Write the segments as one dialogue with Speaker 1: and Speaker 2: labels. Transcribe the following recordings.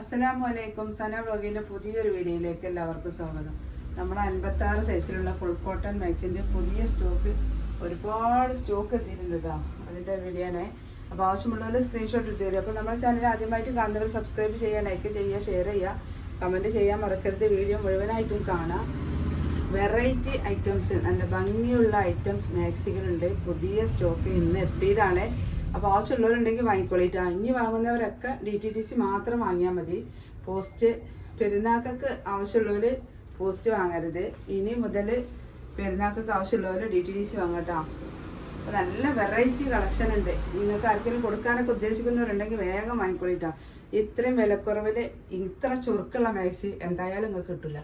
Speaker 1: അസ്സലാമു അലൈക്കും സന വ്ളോഗിൻ്റെ പുതിയൊരു വീഡിയോയിലേക്ക് എല്ലാവർക്കും സ്വാഗതം നമ്മുടെ അൻപത്താറ് സൈസിലുള്ള ഫുൾ കോട്ടൺ മാക്സിൻ്റെ പുതിയ സ്റ്റോക്ക് ഒരുപാട് സ്റ്റോക്ക് എത്തിയിട്ടുണ്ട് കേട്ടോ അതിൻ്റെ വീഡിയോനെ അപ്പോൾ ആവശ്യമുള്ളവർ സ്ക്രീൻഷോട്ട് എടുത്ത് തരും അപ്പോൾ നമ്മുടെ ചാനൽ ആദ്യമായിട്ട് കാണുന്നവർ സബ്സ്ക്രൈബ് ചെയ്യുക ലൈക്ക് ചെയ്യുക ഷെയർ ചെയ്യുക കമൻറ്റ് ചെയ്യാൻ മറക്കരുത് വീഡിയോ മുഴുവനായിട്ടും കാണാം വെറൈറ്റി ഐറ്റംസ് നല്ല ഭംഗിയുള്ള ഐറ്റംസ് മാക്സികളുണ്ട് പുതിയ സ്റ്റോക്ക് ഇന്ന് എത്തിയതാണ് അപ്പോൾ ആവശ്യമുള്ളവരുണ്ടെങ്കിൽ വാങ്ങിക്കോളിട്ടാ ഇനി വാങ്ങുന്നവരൊക്കെ ഡി ടി ഡി സി മാത്രം വാങ്ങിയാൽ മതി പോസ്റ്റ് പെരുന്നാക്കൾക്ക് ആവശ്യമുള്ളവർ പോസ്റ്റ് വാങ്ങരുത് ഇനി മുതൽ പെരുന്നാക്കൾക്ക് ആവശ്യമുള്ളവർ ഡി ടി ഡി സി വാങ്ങട്ടോ നല്ല വെറൈറ്റി കളക്ഷൻ ഉണ്ട് നിങ്ങൾക്ക് ആർക്കെങ്കിലും കൊടുക്കാനൊക്കെ ഉദ്ദേശിക്കുന്നവരുണ്ടെങ്കിൽ വേഗം വാങ്ങിക്കൊള്ളിട്ടോ ഇത്രയും വിലക്കുറവില് ഇത്ര ചുരുക്കുള്ള മാക്സി എന്തായാലും നിങ്ങൾക്ക് കിട്ടില്ല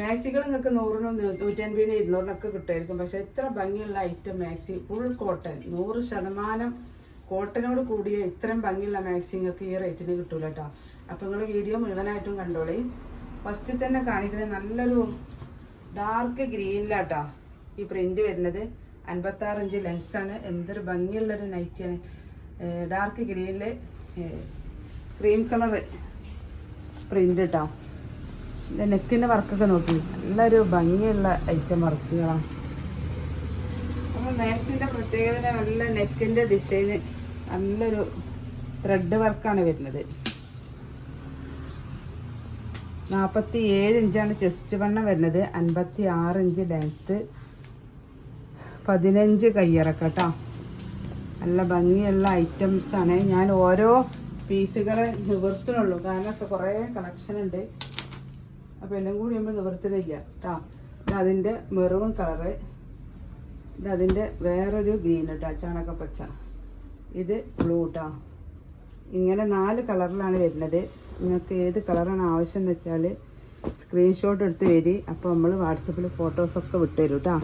Speaker 1: മാക്സികൾ നിങ്ങൾക്ക് നൂറിനും നൂറ്റൻപതിനും ഇരുന്നൂറിനൊക്കെ കിട്ടുമായിരിക്കും പക്ഷെ ഇത്ര ഭംഗിയുള്ള ഐറ്റം മാക്സി ഫുൾ കോട്ടൺ നൂറ് ശതമാനം കോട്ടനോട് കൂടിയ ഇത്രയും ഭംഗിയുള്ള മാക്സിങ്ങൊക്കെ ഈ റേറ്റിന് കിട്ടൂല കേട്ടോ അപ്പോൾ നിങ്ങൾ വീഡിയോ മുഴുവനായിട്ടും കണ്ടോളേ ഫസ്റ്റ് തന്നെ കാണിക്കുന്ന നല്ലൊരു ഡാർക്ക് ഗ്രീനിലാട്ടോ ഈ പ്രിന്റ് വരുന്നത് ആറ് ഇഞ്ച് ലെങ്ത് ആണ് എന്തൊരു ഭംഗിയുള്ളൊരു ആണ് ഡാർക്ക് ഗ്രീനില് ക്രീം കളർ പ്രിന്റ് കേട്ടോ നെക്കിന്റെ വർക്കൊക്കെ നോക്കി നല്ലൊരു ഭംഗിയുള്ള ഐറ്റം വർക്കുകളാണ് അപ്പോൾ മാക്സിന്റെ പ്രത്യേകത നല്ല നെക്കിന്റെ ഡിസൈന് നല്ലൊരു ത്രെഡ് വർക്കാണ് വരുന്നത് നാൽപ്പത്തി ഏഴ് ഇഞ്ചാണ് ചെസ്റ്റ് വണ്ണം വരുന്നത് അൻപത്തി ആറ് ഇഞ്ച് ലെങ്ത്ത് പതിനഞ്ച് കയ്യിറക്കട്ടോ നല്ല ഭംഗിയുള്ള ഐറ്റംസാണ് ഞാൻ ഓരോ പീസുകളെ നിവർത്തിനുള്ളൂ കാരണം ഒക്കെ കുറേ കളക്ഷൻ ഉണ്ട് അപ്പോൾ എല്ലാം കൂടി നമ്മൾ നിവർത്തുന്നില്ല കേട്ടോ അതിൻ്റെ മെറൂൺ കളറ് ഇത് അതിൻ്റെ വേറൊരു ഗ്രീൻ കേട്ടോ ചാണകപ്പച്ച ഇത് ബ്ലൂ ട്ടാ ഇങ്ങനെ നാല് കളറിലാണ് വരുന്നത് നിങ്ങൾക്ക് ഏത് കളറാണ് ആവശ്യം എന്ന് വെച്ചാൽ സ്ക്രീൻഷോട്ട് എടുത്ത് വരി അപ്പോൾ നമ്മൾ വാട്സപ്പിൽ ഫോട്ടോസൊക്കെ വിട്ടുതരും കേട്ടോ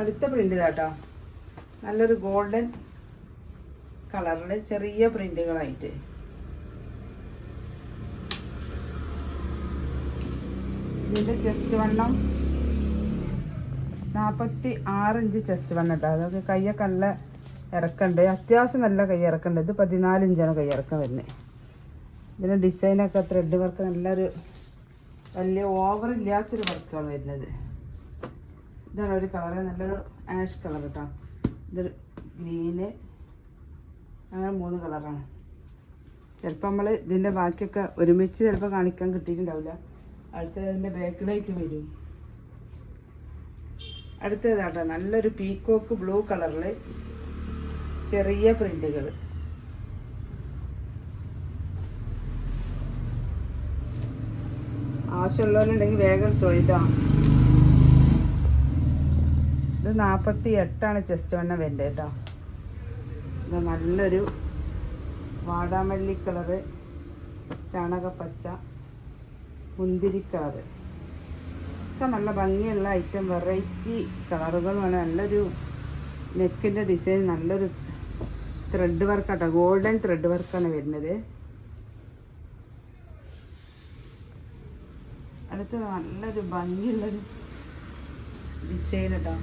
Speaker 1: അടുത്ത പ്രിൻ്റ് ഇതാട്ടോ നല്ലൊരു ഗോൾഡൻ കളറിലെ ചെറിയ പ്രിൻ്റുകളായിട്ട് ഇതിൻ്റെ ജസ്റ്റ് വണ്ണം നാൽപ്പത്തി ആറ് ഇഞ്ച് ചെസ്റ്റ് വന്നിട്ടാണ് അതൊക്കെ കയ്യൊക്കെ നല്ല ഇറക്കണ്ടേ അത്യാവശ്യം നല്ല കൈ ഇറക്കുണ്ട് ഇത് പതിനാല് ഇഞ്ചാണ് കൈ ഇറക്കം വരുന്നത് ഇതിന് ഡിസൈനൊക്കെ ത്രെഡ് വർക്ക് നല്ലൊരു വലിയ ഓവർ ഇല്ലാത്തൊരു വർക്കാണ് വരുന്നത് ഇതാണ് ഒരു കളർ നല്ലൊരു ആഷ് കളർ കേട്ടോ ഇതൊരു ഗ്രീന് അങ്ങനെ മൂന്ന് കളറാണ് ചിലപ്പോൾ നമ്മൾ ഇതിൻ്റെ ബാക്കിയൊക്കെ ഒരുമിച്ച് ചിലപ്പോൾ കാണിക്കാൻ കിട്ടിയിട്ടുണ്ടാവില്ല അടുത്തത് അതിൻ്റെ ബാക്കിലേക്ക് വരും അടുത്തതാണ് നല്ലൊരു പീക്കോക്ക് ബ്ലൂ കളറിൽ ചെറിയ പ്രിന്റുകൾ ആവശ്യമുള്ളവരുണ്ടെങ്കിൽ വേഗം തൊഴുതാ ഇത് നാൽപ്പത്തി എട്ടാണ് ചെസ്റ്റ് വണ്ണം വരുന്നത് കേട്ടോ ഇത് നല്ലൊരു വാടാമല്ലി കളറ് ചാണകപ്പച്ച മുന്തിരി കളറ് ഇതൊക്കെ നല്ല ഭംഗിയുള്ള ഐറ്റം വെറൈറ്റി കളറുകളുമാണ് നല്ലൊരു നെക്കിൻ്റെ ഡിസൈൻ നല്ലൊരു ത്രെഡ് വർക്കാട്ടോ ഗോൾഡൻ ത്രെഡ് വർക്കാണ് വരുന്നത് അടുത്ത് നല്ലൊരു ഭംഗിയുള്ളൊരു ഡിസൈൻ കേട്ടോ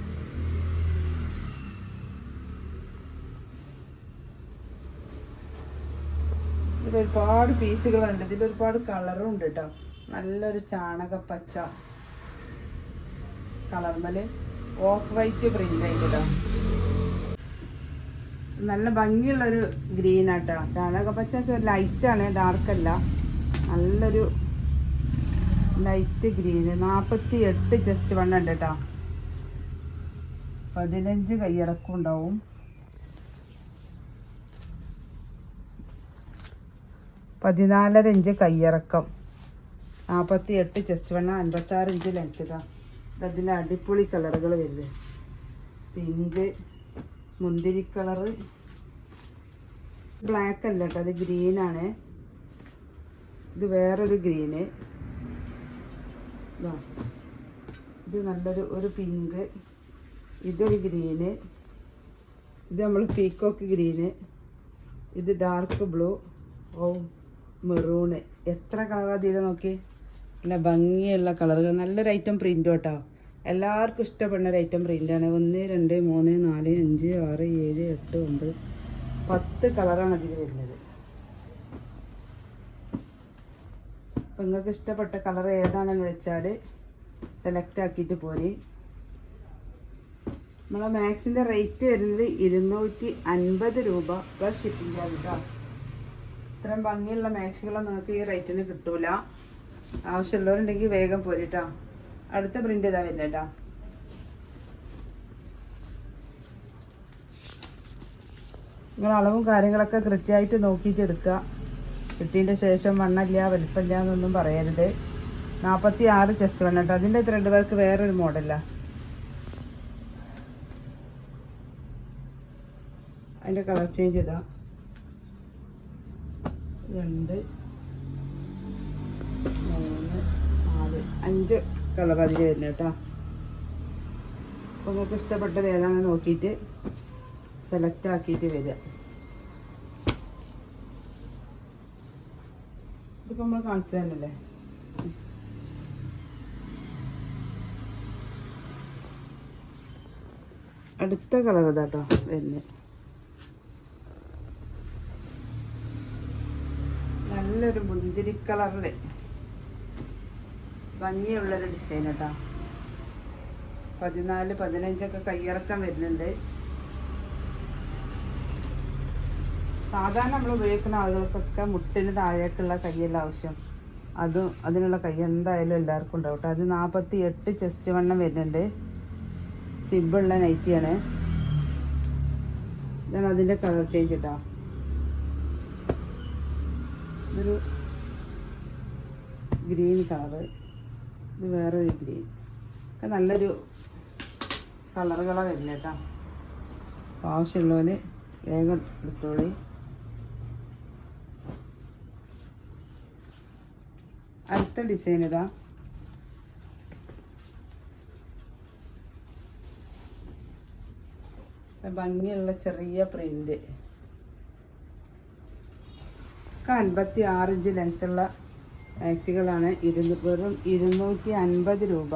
Speaker 1: ഇതിൽ പീസുകളുണ്ട് ഇതിലൊരുപാട് കളറും ഉണ്ട് കേട്ടോ നല്ലൊരു ചാണകപ്പച്ച കളർമല് ഓഫ് വൈറ്റ് പ്രിൻ്റ് ആയിട്ടോ നല്ല ഭംഗിയുള്ളൊരു ഗ്രീൻ ആട്ടോ ചാണകപ്പച്ച ലൈറ്റാണ് അല്ല നല്ലൊരു ലൈറ്റ് ഗ്രീന് നാൽപ്പത്തി എട്ട് ചെസ്റ്റ് വണ്ണ ഉണ്ട് കേട്ടോ പതിനഞ്ച് കയ്യിറക്കം ഉണ്ടാവും പതിനാലര ഇഞ്ച് കയ്യിറക്കം നാൽപ്പത്തി എട്ട് ചെസ്റ്റ് വണ്ണ അൻപത്താറ് ഇഞ്ച് ലെങ്ത് ഇതാണ് ഇതിൻ്റെ അടിപൊളി കളറുകൾ വരുന്നത് പിങ്ക് മുന്തിരി കളറ് ബ്ലാക്ക് അല്ല കേട്ടോ അത് ഗ്രീനാണ് ഇത് വേറൊരു ഗ്രീന് ഇത് നല്ലൊരു ഒരു പിങ്ക് ഇതൊരു ഗ്രീന് ഇത് നമ്മൾ പീക്കോക്ക് ഗ്രീന് ഇത് ഡാർക്ക് ബ്ലൂ ഓ മെറൂണ് എത്ര കളറാണ് തീരെ നോക്കി നല്ല ഭംഗിയുള്ള കളറുകൾ നല്ലൊരു ഐറ്റം പ്രിൻ്റ് കേട്ടോ എല്ലാവർക്കും ഇഷ്ടപ്പെടുന്ന ഒരു ഐറ്റം പ്രിൻ്റാണ് ഒന്ന് രണ്ട് മൂന്ന് നാല് അഞ്ച് ആറ് ഏഴ് എട്ട് ഒമ്പത് പത്ത് കളറാണ് അതിൽ വരുന്നത് അപ്പം നിങ്ങൾക്ക് ഇഷ്ടപ്പെട്ട കളർ ഏതാണെന്ന് വെച്ചാൽ സെലക്ട് ആക്കിയിട്ട് പോരെ നമ്മളെ മാക്സിൻ്റെ റേറ്റ് വരുന്നത് ഇരുന്നൂറ്റി അൻപത് രൂപ പെർ ഷിപ്പിംഗ് ആകും കേട്ടോ ഇത്രയും ഭംഗിയുള്ള മാക്സികളൊന്നും നിങ്ങൾക്ക് ഈ റേറ്റിന് കിട്ടൂല ആവശ്യമുള്ളവരുണ്ടെങ്കിൽ വേഗം പോരിട്ടോ അടുത്ത പ്രിന്റ് ഇതാ വരില്ല കേട്ടോ നിങ്ങൾ അളവും കാര്യങ്ങളൊക്കെ കൃത്യമായിട്ട് നോക്കിയിട്ട് എടുക്കുക കിട്ടിയതിൻ്റെ ശേഷം മണ്ണല്ല വലിപ്പമില്ല എന്നൊന്നും പറയരുത് നാൽപ്പത്തി ആറ് ചെസ്റ്റ് വേണം കേട്ടോ അതിൻ്റെ ത്രെഡ് വർക്ക് വേറൊരു മോഡലാണ് അതിൻ്റെ കളർ ചേഞ്ച് ഇതാ രണ്ട് അഞ്ച് കളർ അതിൽ വരുന്നത് കേട്ടോ അപ്പോൾ നിങ്ങൾക്ക് ഇഷ്ടപ്പെട്ടത് ഏതാണെന്ന് നോക്കിയിട്ട് സെലക്ട് ആക്കിയിട്ട് വരിക ഇതിപ്പോൾ നമ്മൾ കാണിച്ചു തന്നല്ലേ അടുത്ത കളർ കേട്ടോ വരുന്നത് നല്ലൊരു മുന്തിരി കളറിൽ ഭംഗിയുള്ളൊരു ഡിസൈൻ കേട്ടോ പതിനാല് പതിനഞ്ചൊക്കെ കയ്യിറക്കം വരുന്നുണ്ട് സാധാരണ നമ്മൾ ഉപയോഗിക്കുന്ന ആളുകൾക്കൊക്കെ മുട്ടിന് താഴേക്കുള്ള കയ്യല്ല ആവശ്യം അതും അതിനുള്ള കൈ എന്തായാലും എല്ലാവർക്കും ഉണ്ടാവും കേട്ടോ അത് നാൽപ്പത്തി എട്ട് ചെസ്റ്റ് വണ്ണം വരുന്നുണ്ട് സിമ്പിളുള്ള നൈറ്റിയാണ് ഇതാണ് അതിൻ്റെ കളർ ചേഞ്ച് കേട്ടോ ഇതൊരു ഗ്രീൻ കളറ് ഇത് വേറൊരു ഗ്രീൻ ഒക്കെ നല്ലൊരു കളറുകളാണ് വരില്ല കേട്ടോ അപ്പോൾ പോലെ വേഗം എടുത്തോളി അടുത്ത ഡിസൈൻ ഇതാ ഭംഗിയുള്ള ചെറിയ പ്രിന്റ് അൻപത്തി ആറ് ഇഞ്ച് ലെങ്ത്തുള്ള മാക്സികളാണ് ഇരുന്ന് വെറും ഇരുന്നൂറ്റി അൻപത് രൂപ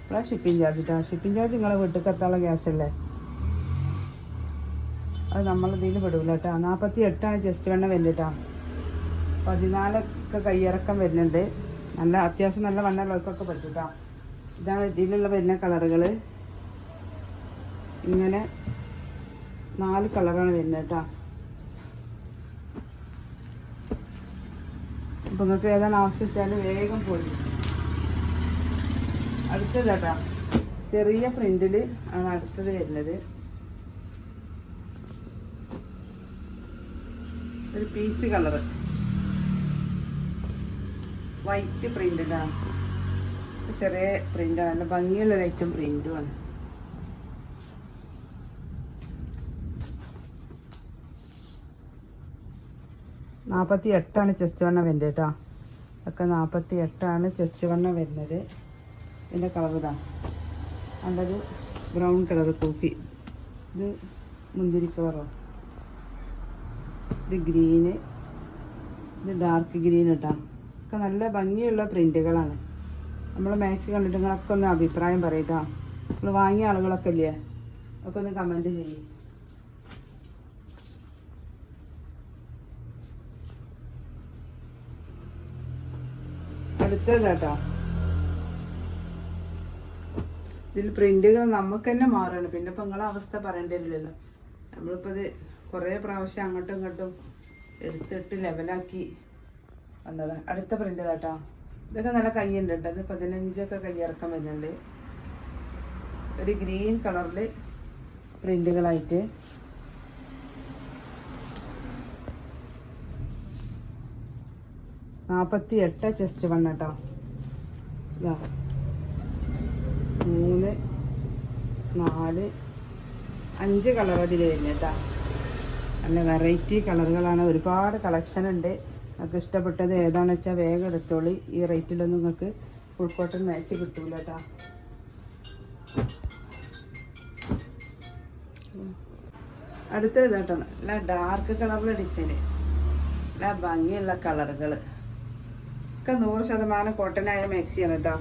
Speaker 1: ഇപ്പോഴാണ് ഷിപ്പിംഗ് ചാർജ് കേട്ടോ ഷിപ്പിംഗ് ചാർജ് നിങ്ങളെ വീട്ടിൽ എത്താനുള്ള ക്യാഷല്ലേ അത് നമ്മളിതിൽ പെടില്ല കേട്ടോ നാൽപ്പത്തി എട്ടാണ് ജസ്റ്റ് വെണ്ണ വരുന്നത് കേട്ടോ പതിനാലൊക്കെ കയ്യിറക്കം വരുന്നുണ്ട് നല്ല അത്യാവശ്യം നല്ല വണ്ണ ലോക്കൊക്കെ പറ്റും കേട്ടോ ഇതാണ് ഇതിലുള്ള വരുന്ന കളറുകൾ ഇങ്ങനെ നാല് കളറാണ് വരുന്നത് കേട്ടോ അപ്പോൾ നിങ്ങൾക്ക് ഏതാണ് ആവശ്യം വേഗം പോയി അടുത്തത് കേട്ടോ ചെറിയ പ്രിൻറ്റിൽ ആണ് അടുത്തത് വരുന്നത് ഒരു പീച്ച് കളറ് വൈറ്റ് പ്രിന്റാണ് ചെറിയ പ്രിന്റാണ് നല്ല ഭംഗിയുള്ളൊരു ഐറ്റം പ്രിന്റുമാണ് നാൽപ്പത്തി എട്ടാണ് ചെസ്റ്റ് വണ്ണം വരുന്നത് കേട്ടോ ഇതൊക്കെ നാൽപ്പത്തി എട്ടാണ് ചെസ്റ്റ് വണ്ണം വരുന്നത് ഇതിൻ്റെ കളർ ഇതാണ് നല്ലൊരു ബ്രൗൺ കളറ് കോഫി ഇത് മുന്തിരി കളറോ ഇത് ഗ്രീന് ഇത് ഡാർക്ക് ഗ്രീൻ ഇട്ടാം ഒക്കെ നല്ല ഭംഗിയുള്ള പ്രിൻറ്റുകളാണ് നമ്മൾ മാച്ച് കണ്ടിട്ട് നിങ്ങളൊക്കെ ഒന്ന് അഭിപ്രായം പറയട്ടോ നമ്മൾ വാങ്ങിയ ആളുകളൊക്കെ ഇല്ലേ ഒക്കെ ഒന്ന് കമൻറ്റ് ചെയ്യും അടുത്തത് ഇതിൽ പ്രിന്റുകൾ നമുക്ക് തന്നെ മാറുകയാണ് പിന്നെ ഇപ്പൊ നിങ്ങളെ അവസ്ഥ പറയേണ്ടിയില്ലല്ലോ നമ്മളിപ്പോൾ ഇത് കുറെ പ്രാവശ്യം അങ്ങോട്ടും ഇങ്ങോട്ടും എടുത്തിട്ട് ലെവലാക്കി വന്നതാ അടുത്ത പ്രിന്റ് കേട്ടോ ഇതൊക്കെ നല്ല കയ്യുണ്ട് കേട്ടോ ഇത് പതിനഞ്ചൊക്കെ കയ്യിറക്കം വരുന്നുണ്ട് ഒരു ഗ്രീൻ കളറിൽ പ്രിന്റുകളായിട്ട് നാൽപ്പത്തി എട്ട് ചെസ്റ്റ് വണ്ണം കേട്ടോ മൂന്ന് നാല് അഞ്ച് കളർ അതിൽ വരുന്നത് കേട്ടോ നല്ല വെറൈറ്റി കളറുകളാണ് ഒരുപാട് കളക്ഷൻ ഉണ്ട് നിങ്ങൾക്ക് ഇഷ്ടപ്പെട്ടത് ഏതാണെന്ന് വെച്ചാൽ വേഗം എടുത്തോളി ഈ റേറ്റിലൊന്നും നിങ്ങൾക്ക് ഫുൾ കോട്ടൺ മാച്ച് കിട്ടൂല കേട്ടോ അടുത്തത് കേട്ടോ നല്ല ഡാർക്ക് കളറിലെ ഡിസൈന് നല്ല ഭംഗിയുള്ള കളറുകൾ ഒക്കെ നൂറ് ശതമാനം കോട്ടനായ മാക്സിയാണ് കേട്ടോ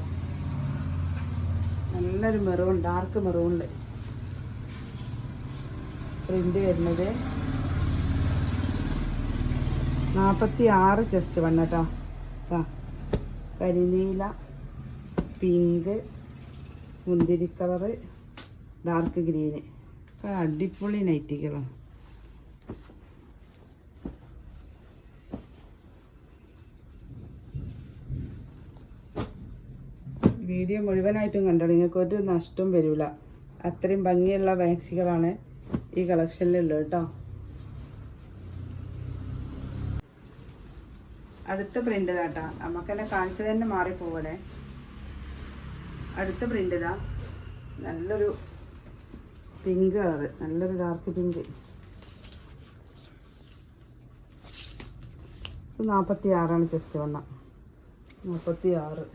Speaker 1: നല്ലൊരു മെറൂൺ ഡാർക്ക് മെറൂണില് പ്രിന്റ് വരുന്നത് നാപ്പത്തി ആറ് ചെസ്റ്റ് വൺ കേട്ടോ കരിനീല പിങ്ക് മുന്തിരി കളറ് ഡാർക്ക് ഗ്രീന് അടിപൊളി നൈറ്റികളാണ് വീഡിയോ മുഴുവനായിട്ടും കണ്ടോ നിങ്ങൾക്ക് ഒരു നഷ്ടവും വരില്ല അത്രയും ഭംഗിയുള്ള മാക്സികളാണ് ഈ കളക്ഷനിലുള്ളത് കേട്ടോ അടുത്ത പ്രിന്റ് കേട്ടോ നമുക്ക് തന്നെ കാണിച്ചത് തന്നെ മാറിപ്പോവണേ അടുത്ത പ്രിന്റ് ഇതാ നല്ലൊരു പിങ്ക് കളറ് നല്ലൊരു ഡാർക്ക് പിങ്ക് നാൽപ്പത്തി ആറാണ് ചെസ്റ്റ് വണ്ണ നാൽപ്പത്തി ആറ്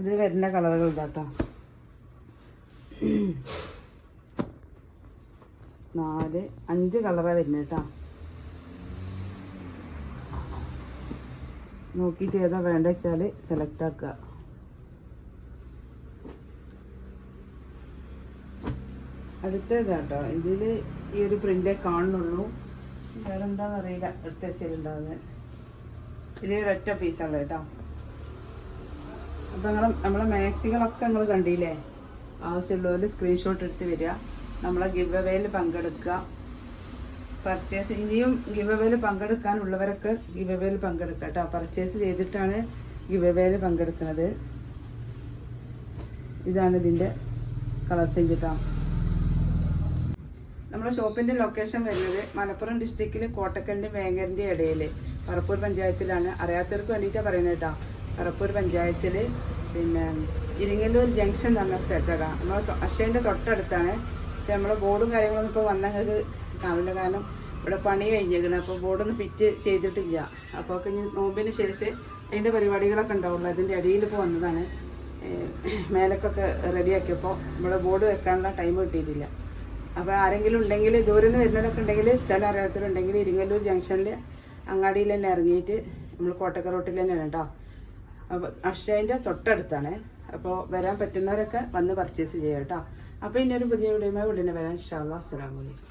Speaker 1: ഇത് വരുന്ന കളറുകൾ ഇതാട്ടോ നാല് അഞ്ച് കളറാണ് വരുന്നത് കേട്ടോ നോക്കിയിട്ട് ഏതാ വേണ്ട വെച്ചാൽ സെലക്ട് ആക്കുക അടുത്തതാട്ടോ ഇതിൽ ഈ ഒരു പ്രിന്റേ കാണുന്നുള്ളൂ വേറെന്താണെന്നറിയില്ല അടുത്ത വെച്ചിട്ടുണ്ടാകുന്നത് ഇതിൽ ഒരൊറ്റ പീസാണ് കേട്ടോ അപ്പം നിങ്ങൾ നമ്മളെ മാക്സികളൊക്കെ നിങ്ങൾ കണ്ടില്ലേ ആവശ്യമുള്ളവർ സ്ക്രീൻഷോട്ട് എടുത്ത് വരിക നമ്മളെ ഗിവ് അവേയിൽ പങ്കെടുക്കുക പർച്ചേസ് ഇനിയും ഗിവ് അവേയിൽ പങ്കെടുക്കാനുള്ളവരൊക്കെ ഗിവ് അവേയിൽ പങ്കെടുക്കുക കേട്ടോ പർച്ചേസ് ചെയ്തിട്ടാണ് ഗിവ് അവേയിൽ പങ്കെടുക്കുന്നത് ഇതാണ് ഇതിൻ്റെ കളർ ചേഞ്ച് കേട്ടോ നമ്മുടെ ഷോപ്പിൻ്റെ ലൊക്കേഷൻ വരുന്നത് മലപ്പുറം ഡിസ്ട്രിക്റ്റിൽ കോട്ടക്കലിൻ്റെ വേങ്ങറിൻ്റെ ഇടയിൽ പറപ്പൂർ പഞ്ചായത്തിലാണ് അറിയാത്തവർക്ക് വേണ്ടിയിട്ടാണ് പറയുന്നത് കേട്ടോ കറപ്പൂർ പഞ്ചായത്തിൽ പിന്നെ ഇരിങ്ങല്ലൂർ ജംഗ്ഷൻ എന്ന് പറഞ്ഞ സ്ഥലത്താണ് നമ്മൾ അക്ഷയൻ്റെ തൊട്ടടുത്താണ് പക്ഷെ നമ്മൾ ബോർഡും കാര്യങ്ങളൊന്നും ഇപ്പോൾ വന്നങ്ങൾക്ക് കാണില്ല കാരണം ഇവിടെ പണി കഴിഞ്ഞേക്കണം അപ്പോൾ ബോർഡൊന്നും ഫിറ്റ് ചെയ്തിട്ടില്ല അപ്പോൾ ഒക്കെ ഇനി നോമ്പിന് ശേഷം അതിൻ്റെ പരിപാടികളൊക്കെ ഉണ്ടാവുള്ളൂ അതിൻ്റെ അടിയിൽ ഇപ്പോൾ വന്നതാണ് മേലക്കൊക്കെ റെഡിയാക്കിയപ്പോൾ നമ്മുടെ ബോർഡ് വെക്കാനുള്ള ടൈം കിട്ടിയിട്ടില്ല അപ്പോൾ ആരെങ്കിലും ഉണ്ടെങ്കിൽ ദൂരെ നിന്ന് വരുന്നവരൊക്കെ ഉണ്ടെങ്കിൽ സ്ഥലം അറിയാത്തവരുണ്ടെങ്കിൽ ഇരിങ്ങല്ലൂർ ജംഗ്ഷനിൽ അങ്ങാടിയിൽ തന്നെ ഇറങ്ങിയിട്ട് നമ്മൾ കോട്ടക്കറോട്ടിൽ റോട്ടിൽ തന്നെയാണ് കേട്ടോ അപ്പോൾ അക്ഷയൻ്റെ തൊട്ടടുത്താണ് അപ്പോൾ വരാൻ പറ്റുന്നവരൊക്കെ വന്ന് പർച്ചേസ് ചെയ്യാം കേട്ടോ അപ്പോൾ ഇനി ഒരു പുതിയ വീഡിയോ ഉടനെ വരാൻ ഇഷ്ടമുള്ള അസ്സലാമലൈക്കും